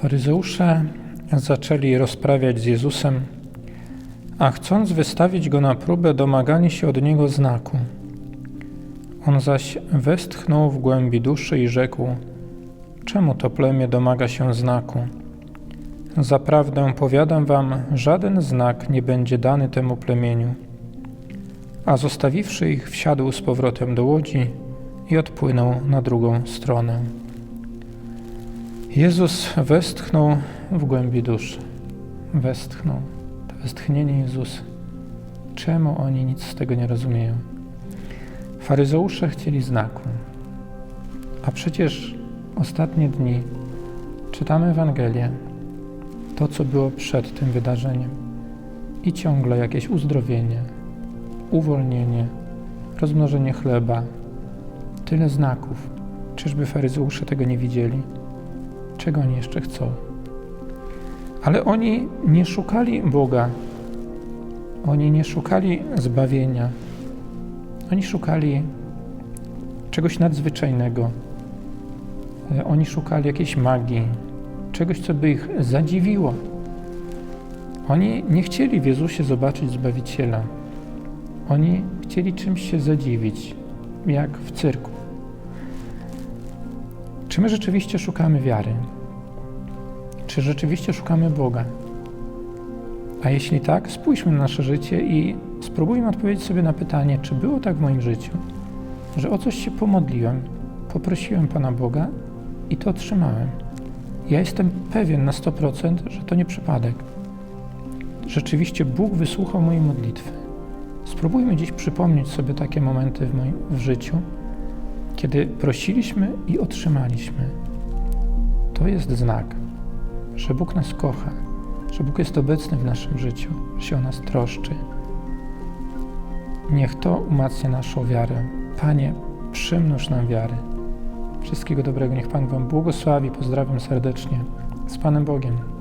Faryzeusze zaczęli rozprawiać z Jezusem, a chcąc wystawić go na próbę, domagali się od niego znaku. On zaś westchnął w głębi duszy i rzekł: Czemu to plemię domaga się znaku? Zaprawdę powiadam wam, żaden znak nie będzie dany temu plemieniu. A zostawiwszy ich, wsiadł z powrotem do łodzi i odpłynął na drugą stronę. Jezus westchnął w głębi duszy. Westchnął. To westchnienie Jezusa. Czemu oni nic z tego nie rozumieją? Faryzeusze chcieli znaku. A przecież ostatnie dni czytamy Ewangelię, to co było przed tym wydarzeniem i ciągle jakieś uzdrowienie, uwolnienie, rozmnożenie chleba, tyle znaków. Czyżby faryzeusze tego nie widzieli? Czego oni jeszcze chcą? Ale oni nie szukali Boga. Oni nie szukali zbawienia. Oni szukali czegoś nadzwyczajnego. E, Oni szukali jakiejś magii, czegoś, co by ich zadziwiło. Oni nie chcieli w Jezusie zobaczyć Zbawiciela. Oni chcieli czymś się zadziwić, jak w cyrku. Czy my rzeczywiście szukamy wiary? Czy rzeczywiście szukamy Boga? A jeśli tak, spójrzmy na nasze życie i spróbujmy odpowiedzieć sobie na pytanie, czy było tak w moim życiu, że o coś się pomodliłem, poprosiłem Pana Boga i to otrzymałem. Ja jestem pewien na 100%, że to nie przypadek. Rzeczywiście Bóg wysłuchał mojej modlitwy. Spróbujmy dziś przypomnieć sobie takie momenty w moim w życiu, kiedy prosiliśmy i otrzymaliśmy. To jest znak, że Bóg nas kocha, że Bóg jest obecny w naszym życiu, że się o nas troszczy. Niech to umacnia naszą wiarę. Panie, przymnóż nam wiary. Wszystkiego dobrego. Niech Pan Wam błogosławi. Pozdrawiam serdecznie. Z Panem Bogiem.